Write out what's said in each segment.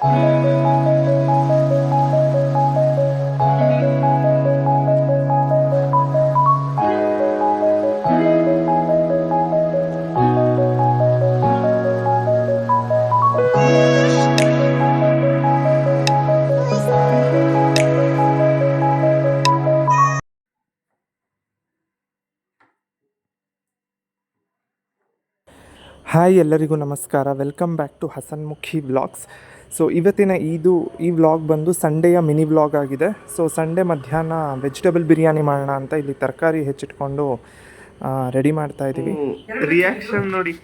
Hi ಎಲ್ಲರಿಗೂ ನಮಸ್ಕಾರ. Welcome back to Hasanmukhi vlogs so ಇವತ್ತಿನ ಇದು ಈ ವ್ಲಾಗ್ ಬಂದು ಸಂಡೆಯ ಮಿನಿ ವ್ಲಾಗ್ ಆಗಿದೆ. ಸೊ ಸಂಡೇ ಮಧ್ಯಾಹ್ನ ವೆಜಿಟೇಬಲ್ ಬಿರಿಯಾನಿ ಮಾಡೋಣ ಅಂತ ಇಲ್ಲಿ ತರಕಾರಿ ಹೆಚ್ಚಿಟ್ಕೊಂಡು ರೆಡಿ ಮಾಡ್ತಾ ಇದ್ದೀವಿ. ರಿಯಾಕ್ಷನ್ ನೋಡಿ.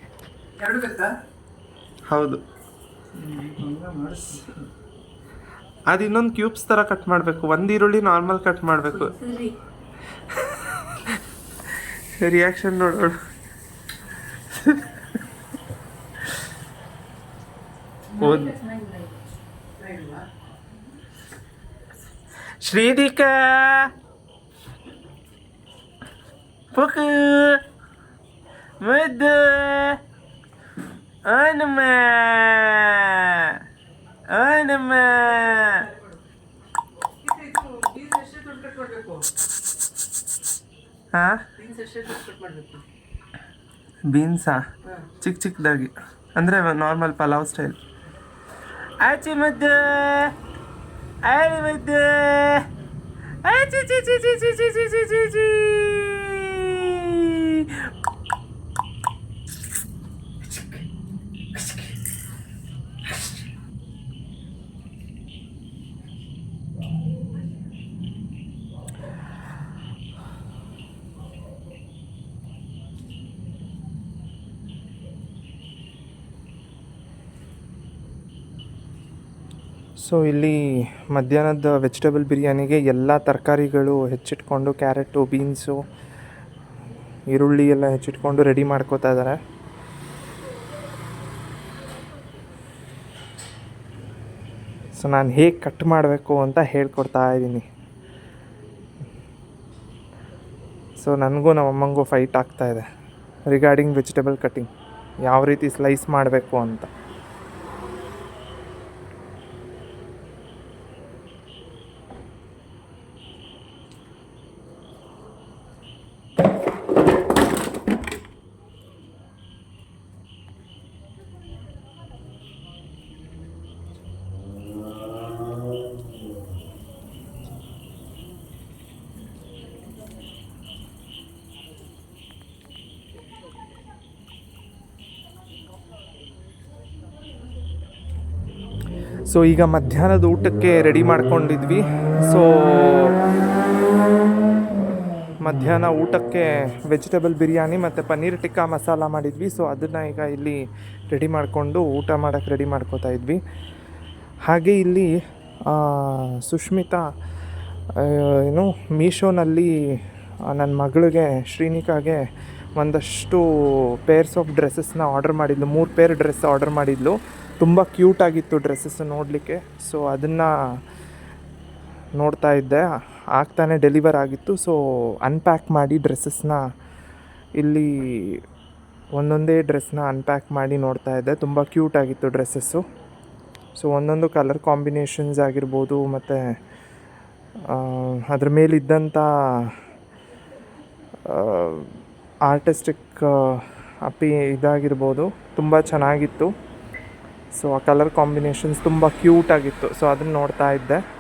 ಹೌದು. ಅದು ಇನ್ನೊಂದು ಕ್ಯೂಬ್ಸ್ ಥರ ಕಟ್ ಮಾಡಬೇಕು. ಒಂದು ಈರುಳ್ಳಿ ನಾರ್ಮಲ್ ಕಟ್ ಮಾಡಬೇಕು. ರಿಯಾಕ್ಷನ್ ನೋಡೋಣ ಒಂದು ಶ್ರೀದಿಕಾ. ಪುಕು. ಮುದ್ದು. ಅನುಮ. ಅನುಮ. ಹಾ ಬೀನ್ಸಾ? ಚಿಕ್ಕ ಚಿಕ್ಕದಾಗಿ ಅಂದರೆ ನಾರ್ಮಲ್ ಪಲಾವ್ ಸ್ಟೈಲ್. اعتمد اعتمد اعتمد ಸೊ ಇಲ್ಲಿ ಮಧ್ಯಾಹ್ನದ ವೆಜಿಟೇಬಲ್ ಬಿರಿಯಾನಿಗೆ ಎಲ್ಲ ತರಕಾರಿಗಳು ಹೆಚ್ಚಿಟ್ಕೊಂಡು ಕ್ಯಾರೆಟು ಬೀನ್ಸು ಈರುಳ್ಳಿ ಎಲ್ಲ ಹೆಚ್ಚಿಟ್ಕೊಂಡು ರೆಡಿ ಮಾಡ್ಕೋತಾ ಇದ್ದಾರೆ ಸೊ ನಾನು ಹೇಗೆ ಕಟ್ ಮಾಡಬೇಕು ಅಂತ ಹೇಳ್ಕೊಡ್ತಾ ಇದ್ದೀನಿ. ಸೊ ನನಗೂ ನಮ್ಮ ಅಮ್ಮಂಗೂ ಫೈಟ್ ಆಗ್ತಾ ಇದೆ ರಿಗಾರ್ಡಿಂಗ್ ವೆಜಿಟೇಬಲ್ ಕಟ್ಟಿಂಗ್ ಯಾವ ರೀತಿ ಸ್ಲೈಸ್ ಮಾಡಬೇಕು ಅಂತ. ಸೊ ಈಗ ಮಧ್ಯಾಹ್ನದ ಊಟಕ್ಕೆ ರೆಡಿ ಮಾಡ್ಕೊಂಡಿದ್ವಿ. ಸೊ ಮಧ್ಯಾಹ್ನ ಊಟಕ್ಕೆ ವೆಜಿಟೇಬಲ್ ಬಿರಿಯಾನಿ ಮತ್ತು ಪನ್ನೀರ್ ಟಿಕ್ಕಾ ಮಸಾಲ ಮಾಡಿದ್ವಿ. ಸೊ ಅದನ್ನು ಈಗ ಇಲ್ಲಿ ರೆಡಿ ಮಾಡಿಕೊಂಡು ಊಟ ಮಾಡೋಕ್ಕೆ ರೆಡಿ ಮಾಡ್ಕೋತಾ ಇದ್ವಿ. ಹಾಗೆ ಇಲ್ಲಿ ಸುಷ್ಮಿತಾ ಏನು, ಮೀಶೋನಲ್ಲಿ ನನ್ನ ಮಗಳಿಗೆ, ಶ್ರೀನಿಕಾಗೆ ಒಂದಷ್ಟು ಪೇರ್ಸ್ ಆಫ್ ಡ್ರೆಸ್ಸಸ್ನ ಆರ್ಡರ್ ಮಾಡಿದ್ಲು. ಮೂರು ಪೇರ್ ಡ್ರೆಸ್ ಆರ್ಡರ್ ಮಾಡಿದ್ಲು. ತುಂಬ ಕ್ಯೂಟ್ ಆಗಿತ್ತು ಡ್ರೆಸ್ಸಸ್ ನೋಡಲಿಕ್ಕೆ. ಸೊ ಅದನ್ನು ನೋಡ್ತಾ ಇದ್ದೆ. ಆಗ್ತಾನೆ ಡೆಲಿವರ್ ಆಗಿತ್ತು. ಸೊ ಅನ್ಪ್ಯಾಕ್ ಮಾಡಿ ಡ್ರೆಸ್ಸಸ್ನ ಇಲ್ಲಿ ಒಂದೊಂದೇ ಡ್ರೆಸ್ನ ಅನ್ಪ್ಯಾಕ್ ಮಾಡಿ ನೋಡ್ತಾ ಇದ್ದೆ. ತುಂಬ ಕ್ಯೂಟ್ ಆಗಿತ್ತು ಡ್ರೆಸ್ಸಸ್ಸು ಸೊ ಒಂದೊಂದು ಕಲರ್ ಕಾಂಬಿನೇಷನ್ಸ್ ಆಗಿರ್ಬೋದು, ಮತ್ತು ಅದ್ರ ಮೇಲಿದ್ದಂಥ ಆರ್ಟಿಸ್ಟಿಕ್ ಅಪ್ಪಿ ಇದಾಗಿರ್ಬೋದು. ತುಂಬ ಚೆನ್ನಾಗಿತ್ತು. ಸೊ ಆ ಕಲರ್ ಕಾಂಬಿನೇಷನ್ಸ್ ತುಂಬ ಕ್ಯೂಟ್ ಆಗಿತ್ತು. ಸೊ ಅದನ್ನ ನೋಡ್ತಾ ಇದ್ದೆ.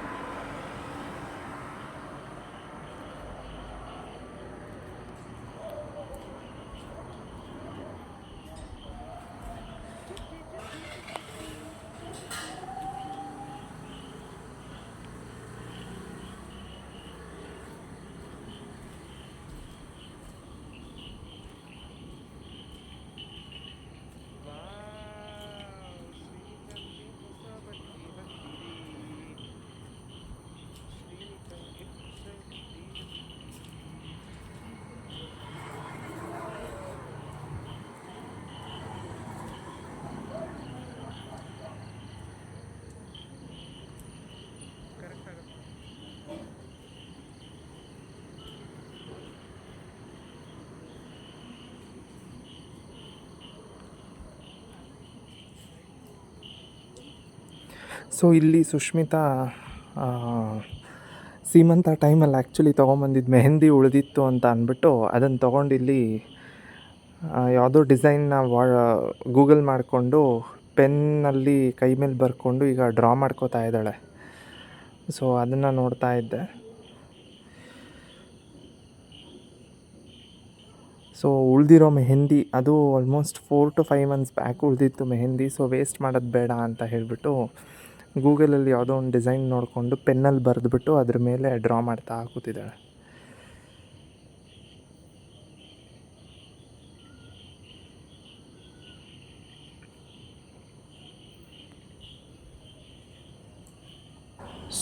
ಸೊ ಇಲ್ಲಿ ಸುಶ್ಮಿತಾ ಸೀಮಂತ ಟೈಮಲ್ಲಿ ಆ್ಯಕ್ಚುಲಿ ತೊಗೊಂಬಂದಿದ್ದು ಮೆಹಂದಿ ಉಳಿದಿತ್ತು ಅಂತ ಅಂದ್ಬಿಟ್ಟು ಅದನ್ನು ತೊಗೊಂಡು ಇಲ್ಲಿ ಯಾವುದೋ ಡಿಸೈನ್ನ ವಾ ಗೂಗಲ್ ಮಾಡಿಕೊಂಡು ಪೆನ್ನಲ್ಲಿ ಕೈ ಮೇಲೆ ಬರ್ಕೊಂಡು ಈಗ ಡ್ರಾ ಮಾಡ್ಕೋತಾ ಇದ್ದಾಳೆ. ಸೊ ಅದನ್ನು ನೋಡ್ತಾ ಇದ್ದೆ. ಸೊ ಉಳಿದಿರೋ ಮೆಹಂದಿ, ಅದು almost four to five months back ಉಳಿದಿತ್ತು mehndi. So waste ಮಾಡೋದು ಬೇಡ ಅಂತ ಹೇಳಿಬಿಟ್ಟು ಗೂಗಲಲ್ಲಿ ಯಾವುದೋ ಒಂದು ಡಿಸೈನ್ ನೋಡಿಕೊಂಡು ಪೆನ್ನಲ್ಲಿ ಬರೆದ್ಬಿಟ್ಟು ಅದ್ರ ಮೇಲೆ ಡ್ರಾ ಮಾಡ್ತಾ ಕೂತಿದ್ದಾಳೆ.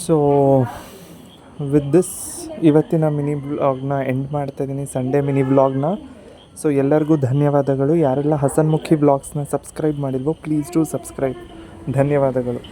ಸೊ ವಿತ್ ದಿಸ್ ಇವತ್ತಿನ ಮಿನಿ ಬ್ಲಾಗ್ನ ಎಂಡ್ ಮಾಡ್ತಾ ಇದ್ದೀನಿ. ಸಂಡೇ ಮಿನಿ ಬ್ಲಾಗ್ನ. ಸೊ ಎಲ್ಲರಿಗೂ ಧನ್ಯವಾದಗಳು. ಯಾರೆಲ್ಲ ಹಸನ್ಮುಖಿ ಬ್ಲಾಗ್ಸ್ನ ಸಬ್ಸ್ಕ್ರೈಬ್ ಮಾಡಿಲ್ವೋ ಪ್ಲೀಸ್ ಟು ಸಬ್ಸ್ಕ್ರೈಬ್ ಧನ್ಯವಾದಗಳು.